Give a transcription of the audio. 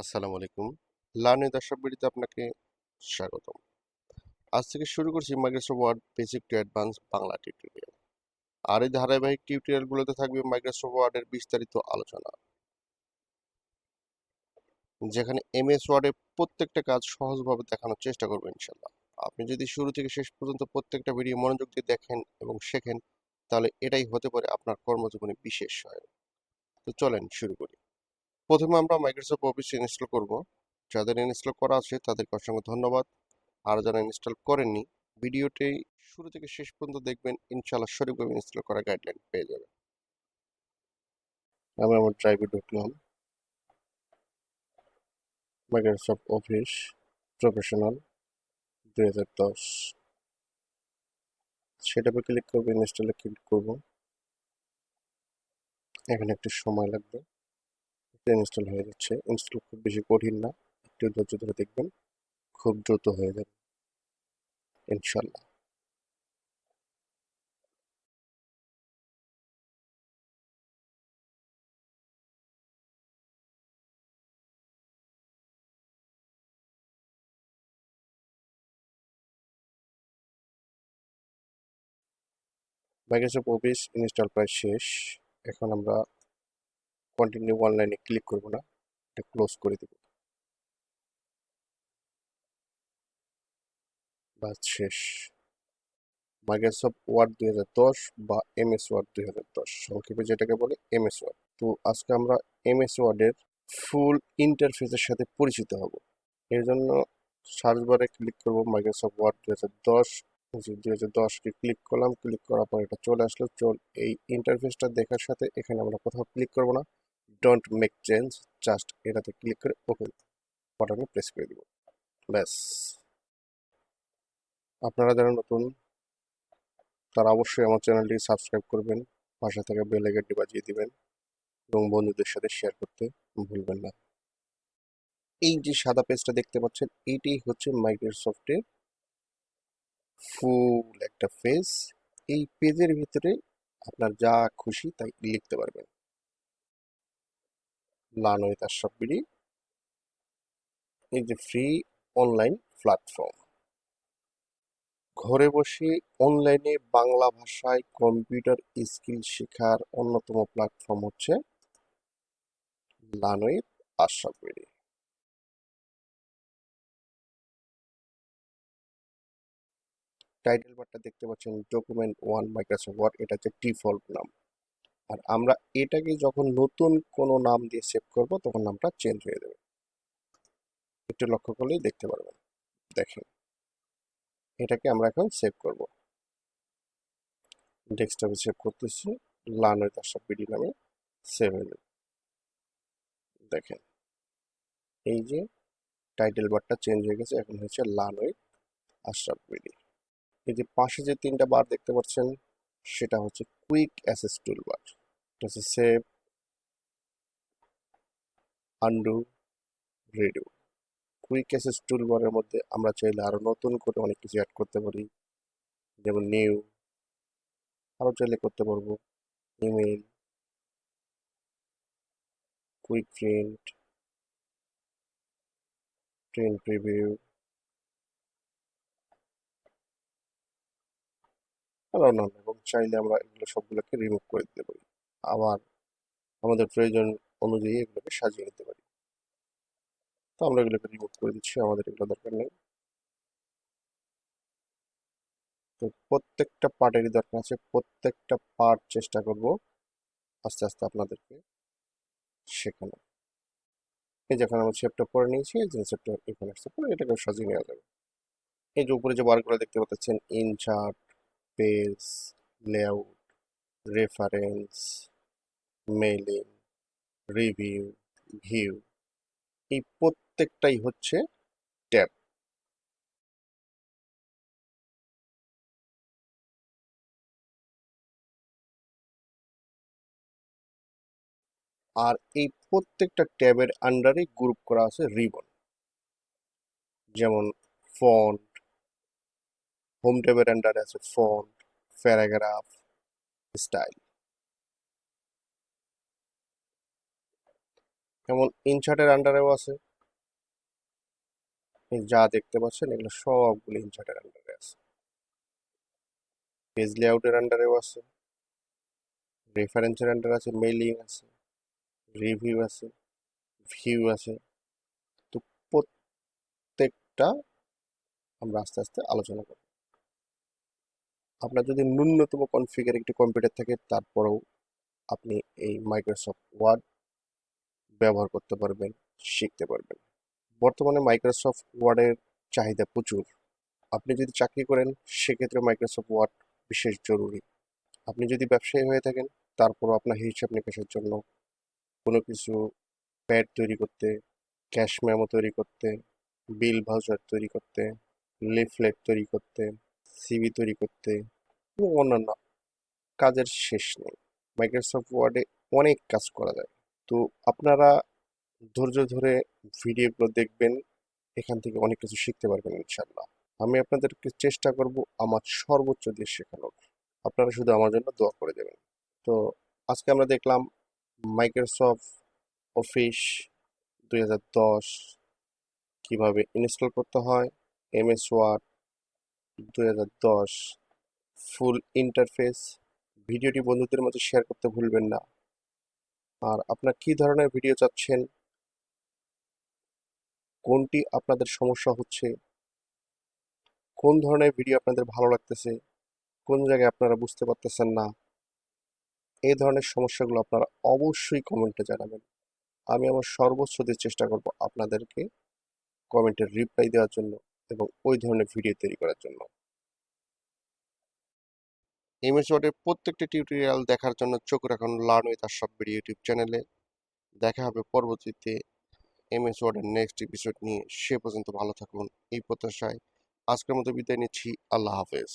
আসসালামু আলাইকুম। লার্নিং দর্শক ভিডিওতে আপনাকে স্বাগতম। আজ থেকে শুরু করছি Microsoft Word basic to advance Bangla tutorial আর এই ধারাবাহিক টিউটোরিয়ালগুলোতে থাকবে মাইক্রোসফট ওয়ার্ডের বিস্তারিত আলোচনা। যেখানে এমএস ওয়ার্ডে প্রত্যেকটা কাজ সহজভাবে দেখানোর চেষ্টা করব ইনশাল্লাহ আপনি যদি শুরু থেকে শেষ পর্যন্ত প্রত্যেকটা ভিডিও মনোযোগ দিয়ে দেখেন এবং শেখেন, তাহলে এটাই হতে পারে আপনার কর্মজীবনে বিশেষ সহায়ক। তো চলেন শুরু করি। প্রথমে আমরা মাইক্রোসফট অফিস ইনস্টল করব। যাদের ইনস্টল করা আছে, তাদেরকে অসংখ্য ধন্যবাদ। আর যারা ইনস্টল করেননি, ভিডিওটি শুরু থেকে শেষ পর্যন্ত দেখবেন। ইনশাআল্লাহ সঠিকভাবে ইনস্টল করা গাইডলাইন পেয়ে যাবেন। আমি আমার ড্রাইভে ঢুকলাম। মাইক্রোসফট অফিস প্রফেশনাল দুই হাজার দশ। সেটাপে ক্লিক করব ইনস্টলে ক্লিক করব। এখানে একটু সময় লাগবে। ইনস্টল হয়ে যাচ্ছে। ইনস্টল খুব বেশি কঠিন না, একটু ধৈর্য ধরে দেখবেন, খুব দ্রুত হয়ে যাবে। ইনশাল্লাহ মাইক্রোসফট অফিস ইনস্টল প্রায় শেষ। এখন আমরা কন্টিনিউ অনলাইনে ক্লিক করব না, এটা ক্লোজ করে দেব। বাস শেষ। মাইক্রোসফট ওয়ার্ড দুই হাজার দশ বা এমএস ওয়ার্ড দুই হাজার দশ, সংক্ষেপে যেটাকে বলে এমএস ওয়ার্ড তো আজকে আমরা এম এমএস ওয়ার্ডের ফুল ইন্টারফেসের সাথে পরিচিত হব। এর জন্য সার্চ বারে ক্লিক করব মাইক্রোসফট ওয়ার্ড দুই হাজার দশ দুই হাজার দশকে ক্লিক করলাম ক্লিক করার পর এটা চলে আসলো। চল এই ইন্টারফেসটা দেখার সাথে এখানে আমরা কোথাও ক্লিক করব না। ডোন্ট মেক চেঞ্জ জাস্ট এটাতে ক্লিক করে ওকে বাটনে প্রেস করে দিব। ব্যাস। আপনারা যারা নতুন, তারা অবশ্যই আমার চ্যানেলটি সাবস্ক্রাইব করবেন, পাশে থেকে বেল আইকনটি বাজিয়ে দিবেন, এবং বন্ধুদের সাথে শেয়ার করতে ভুলবেন না। এই যে সাদা পেজটা দেখতে পাচ্ছেন এইটাই হচ্ছে মাইক্রোসফটের ফুল একটা পেজ এই পেজের ভিতরে আপনার যা খুশি তাই লিখতে পারবেন। লার্ন উইথ আশরাফবিডি এই যে ফ্রি অনলাইন প্ল্যাটফর্ম ঘরে বসে অনলাইনে বাংলা ভাষায় কম্পিউটার স্কিল শেখার অন্যতম প্ল্যাটফর্ম হচ্ছে লার্ন উইথ আশরাফবিডি টাইটেল বারটা দেখতে পাচ্ছেন ডকুমেন্ট ওয়ান মাইক্রোসফট ওয়ার্ড এটা হচ্ছে ডিফল্ট নাম। আর আমরা এটাকে যখন নতুন কোনো নাম দিয়ে সেভ করব, তখন নামটা চেঞ্জ হয়ে যাবে। একটু লক্ষ্য করলেই দেখতে পারবেন। দেখেন, এটাকে আমরা এখন সেভ করব। ডেস্কটপে সেভ করতেছি লার্ন উইথ আশরাফ বিডি নামে সেভ হয়ে যাবে। দেখেন, এই যে টাইটেল বারটা চেঞ্জ হয়ে গেছে, এখন লার্ন উইথ আশরাফ বিডি এই যে পাশে যে তিনটা বার দেখতে পাচ্ছেন, সেটা হচ্ছে কুইক অ্যাসেস টুল বার এটা হচ্ছে save undo redo quick access tool বারের মধ্যে আমরা চাইলে আরও নতুন করে অনেক কিছু অ্যাড করতে পারি। যেমন নিউ আরও চাইলে করতে পারব। Email quick print print preview আর অন্যান্য, এবং চাইলে আমরা এগুলো সবগুলোকে রিমুভ করে দিতে পারি। আবার আমাদের প্রয়োজন অনুযায়ী এগুলোকে সাজিয়ে নিতে পারি। তো আমরা এগুলোকে রিমুভ করে দিচ্ছি, আমাদের এগুলো দরকার নেই। তো প্রত্যেকটা পার্টেরই দরকার আছে, প্রত্যেকটা পার্ট চেষ্টা করব আস্তে আস্তে আপনাদেরকে শেখানো। এই যখন আমরা শেপটা পরে নিয়েছি, এই যে শেপটা এখানে আসতে পরে এটাকে সাজিয়ে নেওয়া যাবে। এই যে উপরে যে বারগুলো দেখতে পাচ্ছেন insert page layout reference mailing review view এই প্রত্যেকটাই হচ্ছে ট্যাব। আর এই প্রত্যেকটা ট্যাবের আন্ডারে গ্রুপ করা আছে রিবন। যেমন ফন্ট, হোম ট্যাবের আন্ডারে আছে ফন্ট, প্যারাগ্রাফ, স্টাইল। যেমন ইনশার্টের আন্ডারেও আছে। যা দেখতে পাচ্ছেন, এগুলো সবগুলো ইনসার্টের আন্ডারে আছে। পেজ লেআউটের আন্ডারেও আছে। রেফারেন্সের আন্ডারে আছে মেইলিং আছে রিভিউ আছে ভিউ আছে। তো প্রত্যেকটা আমরা আস্তে আস্তে আলোচনা করব। আপনার যদি ন্যূনতম কনফিগার একটি কম্পিউটার থাকে, তারপরেও আপনি এই মাইক্রোসফট ওয়ার্ড ব্যবহার করতে পারবেন, শিখতে পারবেন। বর্তমানে মাইক্রোসফট ওয়ার্ডের চাহিদা প্রচুর। আপনি যদি চাকরি করেন, সেক্ষেত্রে মাইক্রোসফট ওয়ার্ড বিশেষ জরুরি। আপনি যদি ব্যবসায়ী হয়ে থাকেন, তারপরও আপনার হিসাব নিকাশের জন্য কোনো কিছু প্যাড তৈরি করতে, ক্যাশ মেমো তৈরি করতে, বিল ভাউচার তৈরি করতে, লিফলেট তৈরি করতে, সিভি তৈরি করতে, এবং অন্যান্য কাজের শেষ নেই। মাইক্রোসফট ওয়ার্ডে অনেক কাজ করা যায়। তো আপনারা ধৈর্য ধরে ভিডিওগুলো দেখবেন, এখান থেকে অনেক কিছু শিখতে পারবেন ইনশাল্লাহ আমি আপনাদেরকে চেষ্টা করব আমার সর্বোচ্চ দিয়ে শেখানোর। আপনারা শুধু আমার জন্য দোয়া করে দেবেন। তো আজকে আমরা দেখলাম মাইক্রোসফট অফিস দুই হাজার দশ, কীভাবে ইনস্টল করতে হয়, এমএস ওয়ার্ড দুই হাজার দশ, ফুল ইন্টারফেস, ভিডিওটি বন্ধুদের মধ্যে শেয়ার করতে ভুলবেন না। আর আপনার কী ধরনের ভিডিও চাচ্ছেন? কোনটি আপনাদের সমস্যা হচ্ছে? কোন ধরনের ভিডিও আপনাদের ভালো লাগতেছে? কোন জায়গায় আপনারা বুঝতে পারতেছেন না? এই ধরনের সমস্যাগুলো আপনারা অবশ্যই কমেন্টে জানাবেন। আমি আমার সর্বোচ্চ দিয়ে চেষ্টা করব আপনাদেরকে কমেন্টের রিপ্লাই দেওয়ার জন্য এবং ওই ধরনের ভিডিও তৈরি করার জন্য। এমএস ওয়ার্ডের প্রত্যেকটা টিউটোরিয়াল দেখার জন্য চোখ রাখুন learn with Ashraf video YouTube চ্যানেলে। দেখা হবে পরবর্তীতে এমএস ওয়ার্ডের নেক্সট এপিসোড নিয়ে। সে পর্যন্ত ভালো থাকুন। এই প্রত্যাশায় আজকের মতো বিদায় নিচ্ছি। আল্লাহ হাফেজ।